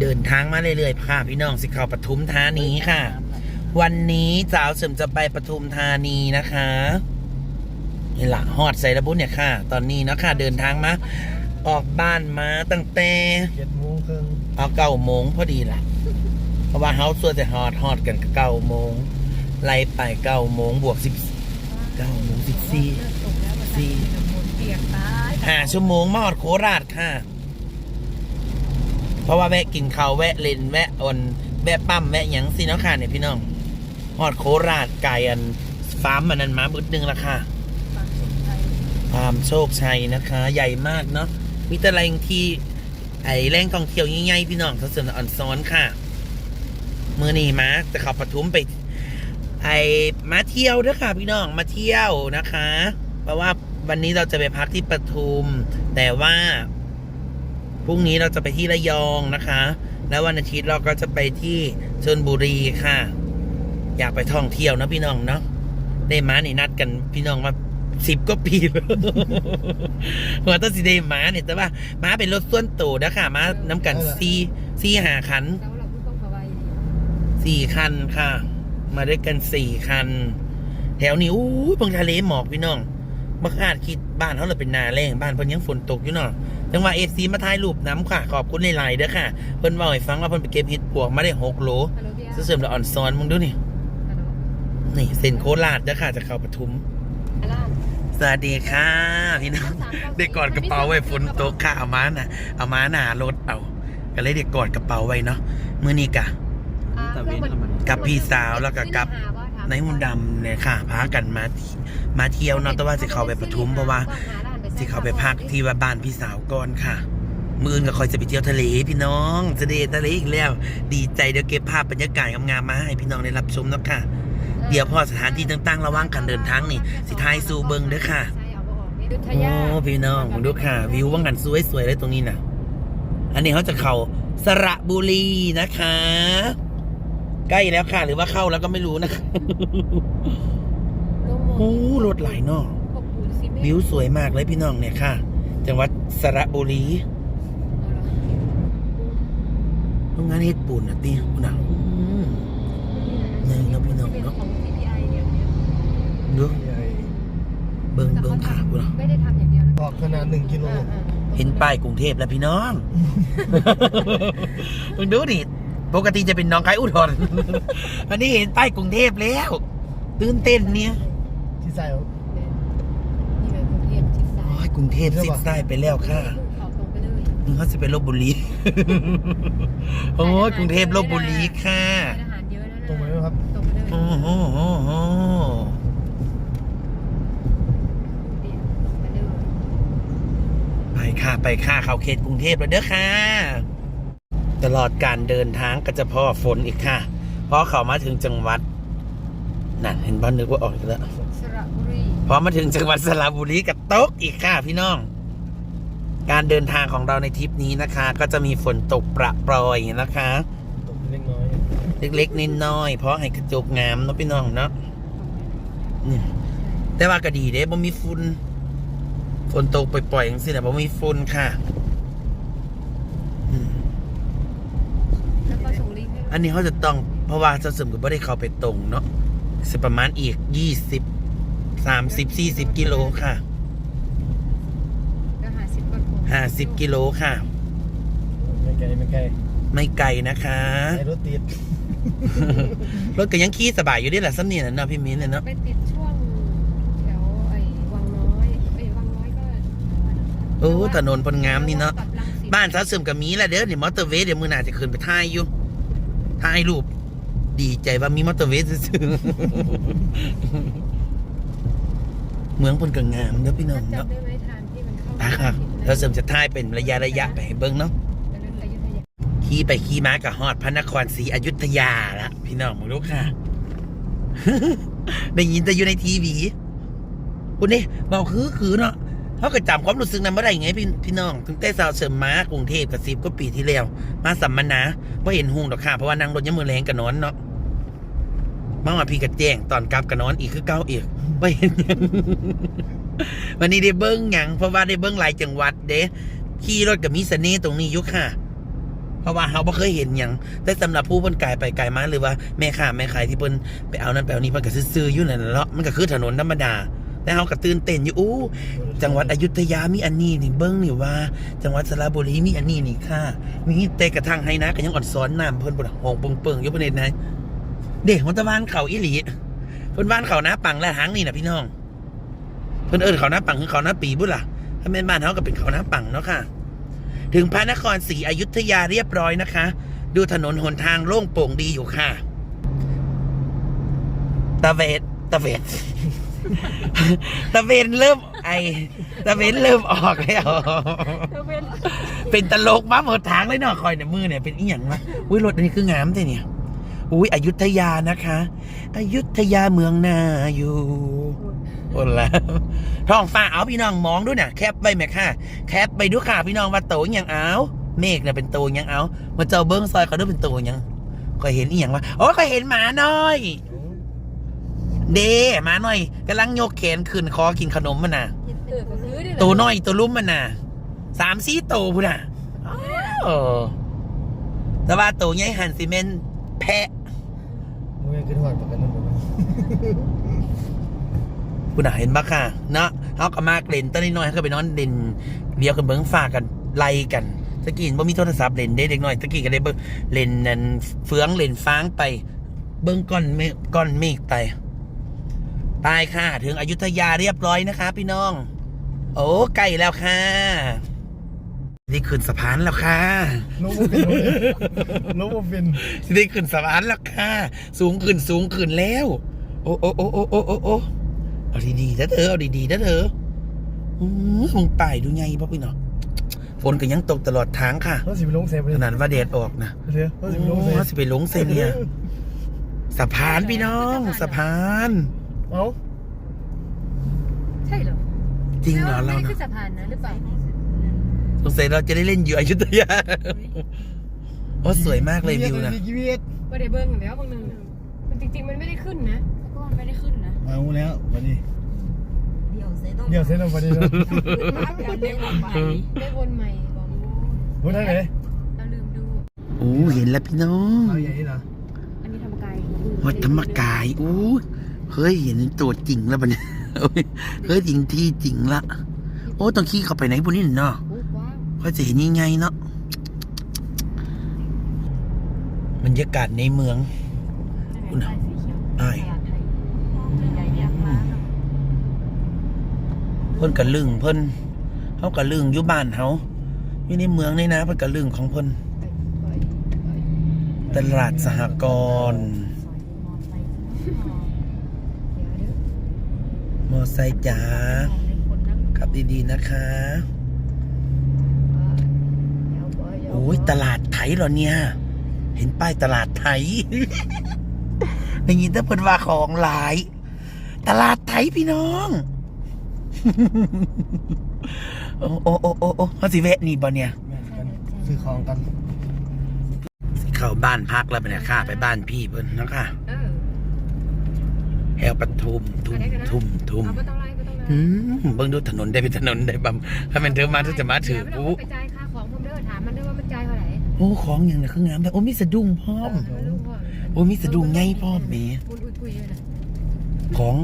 เดินทางมาเรื่อยๆค่ะพี่น้องสิเข้าปทุมธานีค่ะ วันนี้สาวเสริมจะไปปทุมธานีนะคะนี่ละฮอดใส่ระบุเนี่ยค่ะ ตอนนี้นะคะเดินทางมา ออกบ้านมาตั้งแต่เจ็ดโมงครึ่งเอาเก้าโมงพอดีละเพราะว่าเฮาส่วนแต่ฮอดฮอดกันก็เก้าโมงไล่ไปเก้าโมงบวกสิบเก้าโมงสิบสี่สี่เปียกตายห้าชั่วโมงมาฮอดโคราชค่ะ เพราะว่าแวะกินข้าวแวะเล่นแวะออนแวะปั๊มแวะหยังสิเนาะค่ะเนี่ยพี่น้องฮอดโคราชไก่อันฟาร์มมันนั้นมาบึดนึงละค่ะฟาร์มโชคชัยนะคะ ใหญ่มากเนาะมีแต่แหล่งที่ไอแหล่งท่องเที่ยวใหญ่ๆพี่น้องเขาเสริมอ่อนซ้อนค่ะมือนี้มาจะขับปทุมไป ไอมาเที่ยวเด้วยค่ะ พี่น้องมาเที่ยวนะคะ เพราะว่าวันนี้เราจะไปพักที่ปทุม แต่ว่า พรุ่งนี้เราจะไปที่ระยองนะคะ แล้ววันอาทิตย์เราก็จะไปที่ชลบุรีค่ะ อยากไปท่องเที่ยวนะพี่น้องเนาะได้มานี่นัดกันพี่น้องมาสิบก็ปีแล้วหัวต้นสีได้มาเนี่ยแต่ว่ามาเป็นรถส่วนตัวนะคะมาน้ำกันซีซีหาคันเจ้าเราผู้ต้องภาวายสี่คันค่ะ มาด้วยกันสี่คัน แถวนี้อู้ยเบิ่งทะเลหมอกพี่น้องบักอาจคิดบ้านเขาเลยเป็นนาแรงบ้านเพิ่นยังฝนตกอยู่เนาะ จังหวะเอฟซีมาถ่ายรูปน้ำค่ะ ขอบคุณหลายๆเด้อค่ะ เพิ่นบอกให้ฟังว่าเพิ่นไปเก็บเห็ดปวกมาได้หกโลฮัลโหลเบียร์เสริมละอ่อนซ้อนมึงดูนี่ ฮัลโหลนี่เส้นโคราชเด้อค่ะจะเข้าปทุมอะไรสวัสดีค่ะพี่น้องเด็กกอดกระเป๋าไว้ฝนตกค่ะเอามาน่ะ เอามาหน้ารถเอา ก็เลยเด็กกอดกระเป๋าไว้เนาะมื้อนี้กะกับพี่สาวแล้วก็กับ ในมุนดำเนี่ยค่ะพากันมาที่มาเที่ยวเนาะแต่ว่าสิเขาไปปทุมเพราะว่า สิเขาไปพักที่ว่าบ้านพี่สาวก่อนค่ะ มืออื่นก็คอยจะไปเที่ยวทะเลพี่น้องจะเดทะเลอีกแล้ว ดีใจเดี๋ยวเก็บภาพบรรยากาศงามๆมาให้พี่น้องได้รับชมเนาะค่ะ เดี๋ยวพอสถานที่ต่างๆ ระหว่างการเดินทางนี่ สิทายสู่เบิงเด้อค่ะโอ้พี่น้องผมดูค่ะ วิวว่างกันสวยๆเลยตรงนี้นะอันนี้เขาจะเข้าสระบุรีนะคะ ใกล้แล้วค่ะ หรือว่าเข้าแล้วก็ไม่รู้นะคะโอ้รถไหลายเนอก วิวสวยมากเลยพี่น้องเนี่ยค่ะ จังหวัดสระบุรีโรงงานเฮ็ดปูนนะตีคุณน่ะอืมนี่เนาะพี่น้องเนาะของ CPI เนี่ยดูใหญ่เบิ่งเบิ่งค่ะคุณน่ะไม่ได้ทำอย่างเดียวนะออกขนาดหนึ่งกิโลเห็นป้ายกรุงเทพแล้วพี่น้องมึงดูดิปกติจะเป็นน้องไก่อุดรวันนี้เห็นป้ายกรุงเทพแล้ว ตื่นเต้นเนี่ยที่ใส่ นี่เลยกรุงเทพชิดซ้า โอ้ ย ย กรุงเทพซิดใต้ไปแล้วค่ะเขาตรงไปเลยมึงเขาจะไปลบบุรี โอ้ยกรุงเทพลบบุรีค่ะอาหารเยอะนะตรงไหมครับ ตรงไปเลยโอ้โหโอ้โหไปเลยไปค่ะไปค่ะเขาเขตกรุงเทพแล้วเด้อค่ะ ตลอดการเดินทางก็จะพอฝนอีกค่ะ เพราะเขามาถึงจังหวัดนั่นเห็นบ้านนึกว่าออกอีกแล้วสระบุรี พอมาถึงจังหวัดสระบุรีกับตกอีกค่ะพี่น้อง การเดินทางของเราในทริปนี้นะคะ ก็จะมีฝนตกประปรอยนะคะตกเล็กน้อยเล็กๆนิดน้อยๆเพราะให้กระจกงามเนาะพี่น้องเนาะนี่แต่ว่าก็ดีเด้บ่มีฝุ่นฝนตกปล่อยๆอย่างสิแหละบ่มีฝุ่นค่ะอืมแล้วก็ส่งลิงก์ให้ อันนี้เขาจะต้องเพราะว่าเจะเสริมกับบ่ได้เข้าไปตรงเนาะสิประมาณอีกยี่สิบ สามสิบสี่สิบกิโลค่ะก็หาสิบก็ถูกห้าสิบกิโลค่ะ ไม่ไกลไม่ไกลไม่ไกลนะคะไอ้รถติดรถก็ยังขี่สบายอยู่ดีแหละสำเนียงนะเนาะพี่มิ้นเนี่ยเนาะไปติดช่วงแถวไอ้วังน้อยไอ้วังน้อยก็โอ้ถนนพนงามนี่เนาะกับรังสิตบ้านสาวเสริมกับมีแหละเด้อนี่มอเตอร์เวย์เดี๋ยวมือหน้าจะขึ้นไปถ่ายอยู่ถ่ายรูป ดีใจว่ามีมอเตอร์เวย์ซื่อๆ เมืองเพนก็งามเด้อพี่น้องจำเนาะได้ไหมทางที่มันเข้าตาค่ะสาวเสริมจะถ่ายเป็นระยะระยะไปให้เบิ่งเนาะเป็นอยุธยาขี่ไปขี่ม้ากับฮอดพระนครศรีอยุธยาละพี่น้องมาดูค่ะ ได้ยินแต่อยู่ในทีวีคุณนี่เบาคือคือเนาะเขาก็จำความรู้สึกนั้นเมื่อไรไงพี่พี่น้องถึงแต่สาวเสริมม้ากรุงเทพกับสิบก็ปีที่แล้ว มาสัมมนาว่าเห็นหุงดอกค่ะเพราะว่านั่งรถยังมือแรงกับนอนเนาะ มาว่าพี่กับแจ้งตอนกลับกับนอนอีกคือเก้าเอีกว่เห็นยังวันนี้ได้เบิ้งหยังเพราะว่าได้เบิ้งหลายจังหวัดเด้ขี่รถกับมีเน่ตรงนี้ยุค่ะ เพราะว่าเขาบ่เคยเห็นหยังแต่สำหรับผู้เพิ่นกายไปกายมาหรือว่าแม่ค้าแม่ขายที่เพิ่นไปเอานั่นไปเอานี่เพิ่นก็ซื่ออยู่นั่นแหละมันก็คือถนนธรรมดาแต่เขาก็ตื่นเต้นอยู่อู้จังหวัดอยุธยามีอันนี้นี่เบิ้งนี่ว่า จังหวัดสระบุรีมีอันนี้นี่ค่ะมีแต่กระทั่งให้นะก็ยังอ่อนซ้อนน้ำเพิ่นบ่ห้องเปิงๆอยู่ประเด็นไหน เด็กมันตะวานเขาอีหลีเพิ่นบ้านเขาหน้าปังและหางนี่น่ะพี่น้อง เพิ่นเอิ้นเขาหน้าปังคือเขาหน้าปีบุ่ล่ะถ้าแม่นบ้านเขาก็เป็นเขาหน้าปังเนาะค่ะ ถึงพระนครศรีอยุธยาเรียบร้อยนะคะ ดูถนนหนทางโล่งโปร่งดีอยู่ค่ะตะเวดตะเวดตะเวนเริ่มไอตะเวนเริ่มออกแล้วเป็นเป็นตลกมาหมดทางเลยเนาะคอยเนี่ยมือเนี่ยเป็นอีหยังวะอุ้ยรถอันนี้คืองามแต่เนี่ย อุ้ยอยุธยานะคะอยุธยาเมืองนาอยู่คนละท้องฟ้าเอาพี่น้องมองด้วยน่ะแคปไปแม่ค่ะแคปไปดูค่ะพี่น้องว่าโตอหยังเอาเมฆเนี่ยเป็นโตอหยังเอามาเจ้าเบิ้งซอยเขาด้วยเป็นโตอหยังก็เห็นอีหยังวะโอ้ก็เห็นหมาน้อย เดหมาน้อยกำลังโยกแขนขึ้นคอกินขนมมันน่ะเออก็คือดิตัวน้อยตัวลุ่มมันน่ะสามสี่ตัวพุ่นน่ะเออแต่ว่าตัวใหญ่หันซีเมนแพะมึงยัง ขึ้นหอดประกันนั่นบ่พุ่นน่ะเห็นปะค่ะเนาะเขาก็มากเล่นตอนนี้น้อยเขาก็ไปนอนเล่นเดียวกันเบิ้งฝากกันไล่กันตะกี้บ่มีโทรศัพท์เล่นได้เด็กน้อยตะกี้ก็ได้เบิ้งเล่นนั่นเฟืองเล่นฟางไป เบิ้งก้อนเมฆก้อนเมฆไปไปค่ะ ถึงอยุธยาเรียบร้อยนะคะ พี่น้อง โอ้ใกล้แล้วค่ะ นี่ขึ้นสะพานแล้วค่ะลบบ่เป็นเลยลบบ่เป็นสิได้ขึ้นสะพานแล้วค่ะ สูงขึ้นสูงขึ้นแล้ว โอ้โอ้โอ้โอ้โอ้โอ้โอ้เอาดีๆนะเธอเอาดีๆนะเธออือมึงป่ายดูไงพ่อพี่เนาะฝนก็ยังตกตลอดทางค่ะเขาสิไปลงเซฟไปขนาดว่าแดดออกนะเดี๋ยวเขาสิไปลงโอ้เซฟสิไปหลงเส้นเนี่ยสะพานพี่น้องสะพานเอ้าใช่เหรอจริงเหรอไม่เราได้เนาะขึ้นสะพานนะหรือเปล่า สงสัยเราจะได้เล่นอยู่อยุธยาโอ้สวยมากเลยวิวนะมีกี่เวียดก็ได้เบิ้งแล้วบางนึงมันจริงๆมันไม่ได้ขึ้นนะก็ไม่ได้ขึ้นนะเอาแล้ววันนี้เดี๋ยวเซต้องเดี๋ยวเซนเอาวันนี้เนาะการเล่นออกไปได้วนใหม่บอกพูดได้ไหมเราลืมดู โอ้เห็นแล้วพี่น้องเอาอย่างนี้เหรออันนี้ธรรมกายวัดธรรมกายอู้เฮ้ยเห็นตัวจริงแล้วปะเนี่ยโอ้ยเฮ้ยจริงที่จริงละโอ้ต้องขี่เข้าไปไหนพวกนี้เนาะโอ้ ว้าจะเห็นยังไงเนาะบรรยากาศในเมืองคุณสีเขียวไอ้ายตลาดไทยใเพิ่นกระลึงเพิ่นเขากระลึงอยู่บ้านเขาอยู่ในเมืองนี่นะเพิ่นกระลึงของเพิ่นตลาดสหกรณ์มอไซค์จ๋าขับดีๆนะคะ เดี๋ยวไปเดี๋ว โอ้ยตลาดไทยเหรอเนี่ย เห็นป้ายตลาดไทยได้ยินแต่เพิ่นว่าของหลาย ตลาดไทยพี่น้อง โอ้โอ้โอ้โอ้โอ้เขาสิแวะนี่บ่เนี่ยแม่กันซื้อของกันสิเข้าบ้านพักแล้วไปเนี่ยค่ะ ไปบ้านพี่เพิ่นเนาะค่ะเออแถวปทุมทุมทุมทุมเอาไม่ต้องไล่ไม่ต้องไล่อืมเบิ่งดูถนนได้เป็นถนนได้บำถ้าเป็นเธอมาเธอจะมาถือเดี๋ยวปุ๊ โอ้ของอย่างนี้คืองามแต่โอ้มีสะดุ้งพร้อม โอ้มีสะดุ้งไงพ่อแม่คุยคุยเลยนะของ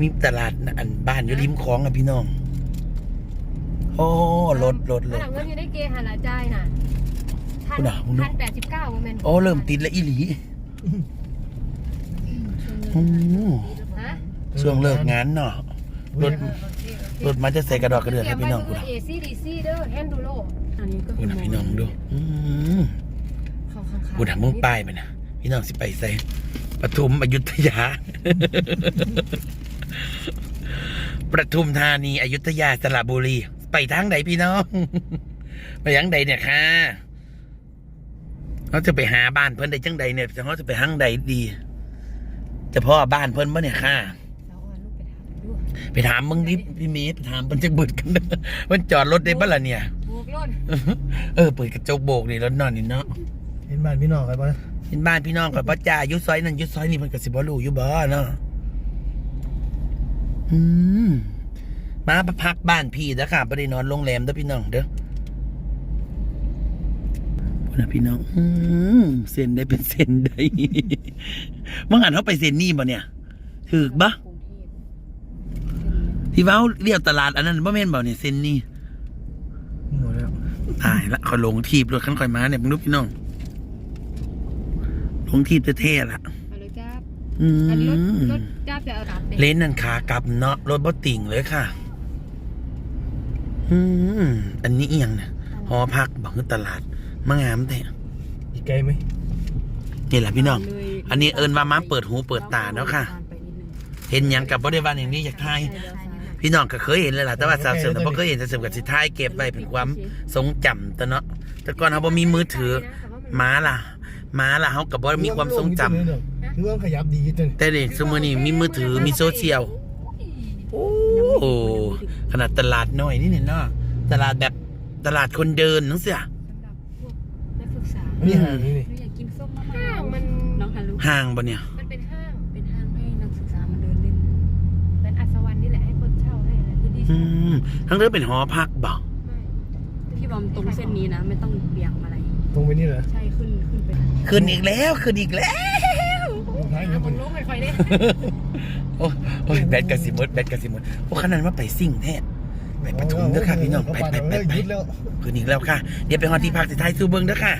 มีตลาดอันบ้านอยู่ริมคลองอะพี่น้อง โอ้รถรถรถ้าถหลังเงินยังได้เกหันละจ่ายน่ะพันคุณอะคุณดู พันแปดสิบเก้าโมเมนต์โอ้เริ่มติดแล้วอีหลีโอ้ ฮะช่วงเลิกงานเนาะ รถรถมาจะใส่กระดอกกระเดือกให้พี่น้องกูนะเอซีดีซีเด้อแฮนดูโลอันนี้ก็กูนะพี่น้องดูอืมเข้าข้างๆกูนะมึงป้ายไปนะพี่น้องสิไปใส่ปทุมอยุธยาปทุมธานีอยุธยาสระบุรี ไปทางไหนพี่น้อง ไปยังใดเนี่ยค่ะเขาจะไปหาบ้านเพิ่นได้จังใดเนี่ยเขาจะไปทางใดดี จะพ่อบ้านเพิ่นปะเนี่ยค่ะเอาอะลูก ไปถามดูไปถามมึงดิพี่เมย์ไปถามมันจะบึดกันเด้อมันจอดรถได้ปะล่ะเนี่ยบวกรถเออเปิดกระจกโบกนี่รถนอนนี่เนาะเห็นบ้านพี่น้องกันปะเห็นบ้านพี่น้องกับป้าจ่าอยุซอยนั่นอยุซอยนี่มันก็สิบ่รู้อยู่บ่เนาะอืมมาพักบ้านพี่แล้วค่ะไปได้นอนโรงแรมเด้อพี่น้องเด้อนะพี่น้อง อืมเซ็นได้เป็นเซ็นได้ เมื่อหันเขาไปเซ็นนี่บ่เนี่ยถือปะ ที่เว้าเรียวตลาดอันนั้นบ่แม่นบ่เนี่ยเซ็นนี่หมดแล้วตายละเขาลงทีบรถคันข่อยมาเนี่ยมึงรู้พี่น้องลงทีบเท่ๆละเอาเลยจ้าบอือันนี้รถมรถจ้าบจะเอากลับเด็เลนนั่นขากลับเนาะรถบ่ติ่งเลยค่ะ อืมอันนี้เอียงเนี่ยหอพักบอกคือตลาดมางามแต่อีกไกลไหมนี่แหละพี่น้องเลยอันนี้เอิญว่ามาเปิดหูเปิดตาเนาะค่ะไปนิดนึงเห็นหยังกับบ่ได้ว่าอย่างนี้อยากทายใช่แล้วค่ะ พี่น้องก็เคยเห็นเลยล่ะแต่ว่าสาวเสริมแต่บ่เคยเห็นสาวเสริมกับสิทายเก็บไว้เป็นความทรงจำแต่เนาะแต่ก่อนเขาบ่มีมือถือม้าล่ะม้าล่ะเขาก็บ่มีความทรงจำหรือว่าขยับดีจนแต่เด็กสมัยนี้มีมือถือมีโซเชียลโอ้โหขนาดตลาดน้อยนี่เนี่ยเนาะตลาดแบบตลาดคนเดินนั่นเสียสำหรับพวกนักศึกษานี่ห่างนี่นี่หนูอยากกินส้มมากห้างมันน้องฮันลูกห้างปะเนี่ย อะไรพื้นที่อืมทั้งเรื่องเป็นหอพักบ่ไม่พี่บอมตรงเส้นนี้นะ ไม่ต้องเบี่ยงมาอะไร ตรงไปนี่เหรอ ใช่ขึ้นขึ้นไปขึ้นอีกแล้วขึ้นอีกแล้วตรงท้ายหาเนี่ยคมันนรู้ค่อยๆเด้โอ้โอ้ยแบตกระสิมดแบตกระสิมดโอ้ขนาดว่าไปซิ่งแท้ไปปทุมเด้อค่ะพี่น้องไปไปไปไปยึดแล้วขึ้นอีกแล้วค่ะ เดี๋ยวไปฮอดที่พักสิท้ายสู้เบิ้งเด้อค่ะ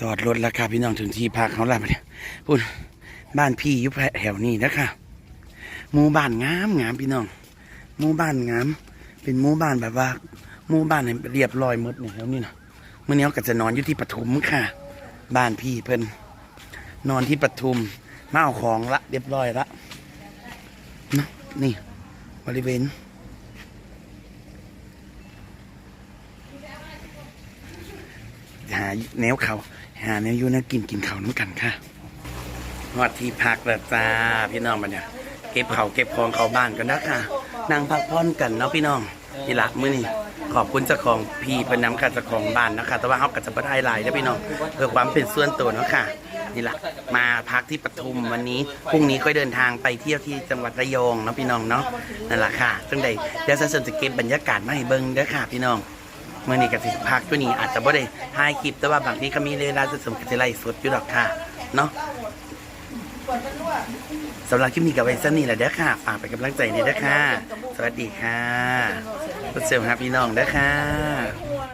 จอดรถแล้วค่ะพี่น้องถึงที่พักเขาแล้วมาเนี่ยพูดบ้านพี่อยู่แถวนี้นะคะหมู่บ้านงามงามพี่น้อง หมู่บ้านงาม เป็นหมู่บ้านแบบว่าหมู่บ้านให้เรียบร้อยหมดเนี่ยแล้วนี่นะเมื่อนี้เขาก็จะนอนอยู่ที่ปทุมค่ะ บ้านพี่เพิ่นนอนที่ปทุมมาเอาของละ เรียบร้อยละนะนี่ บริเวณหาแนวเขา หาแนวยูนวกินกินเขาน้ำกันค่ะฮอดที่พักแล้วจ้า พี่น้องมาเนี่ยเก็บเขาเก็บของเขาบ้านกันนะค่ะ นั่งพักผ่อนกันเนาะพี่น้องนี่ละมื้อนี้ขอบคุณเจ้าของพี่เป็นน้ำค่ะเจ้าของบ้านนะคะ แต่ว่าเขาก็จะบ่ได้หลายนะพี่น้องเพื่อความเป็นส่วนตัวเนาะค่ะนี่ละมาพักที่ปทุมวันนี้พรุ่งนี้ค่อยเดินทางไปเที่ยวที่จังหวัดระยองเนาะพี่น้องเนาะนั่นแหละค่ะจังใดเดี๋ยวสันจะเก็บบรรยากาศมาให้เบิ่งเด้อค่ะ พี่น้องเมื่อนี้ก็สิพักตัวนี้อาจจะบ่ได้ถ่ายคลิปแต่ว่าบางทีก็มีเวลาจะสมกับสิไลฟ์สดอยู่ดอกค่ะเนาะ สำหรับคลิปนี้กับไว้สั้นนี่แหละเด้อค่ะ ฝากเป็นกำลังใจนี่เด้อค่ะ สวัสดีค่ะพุทธเสริมครับพี่น้องเด้อค่ะ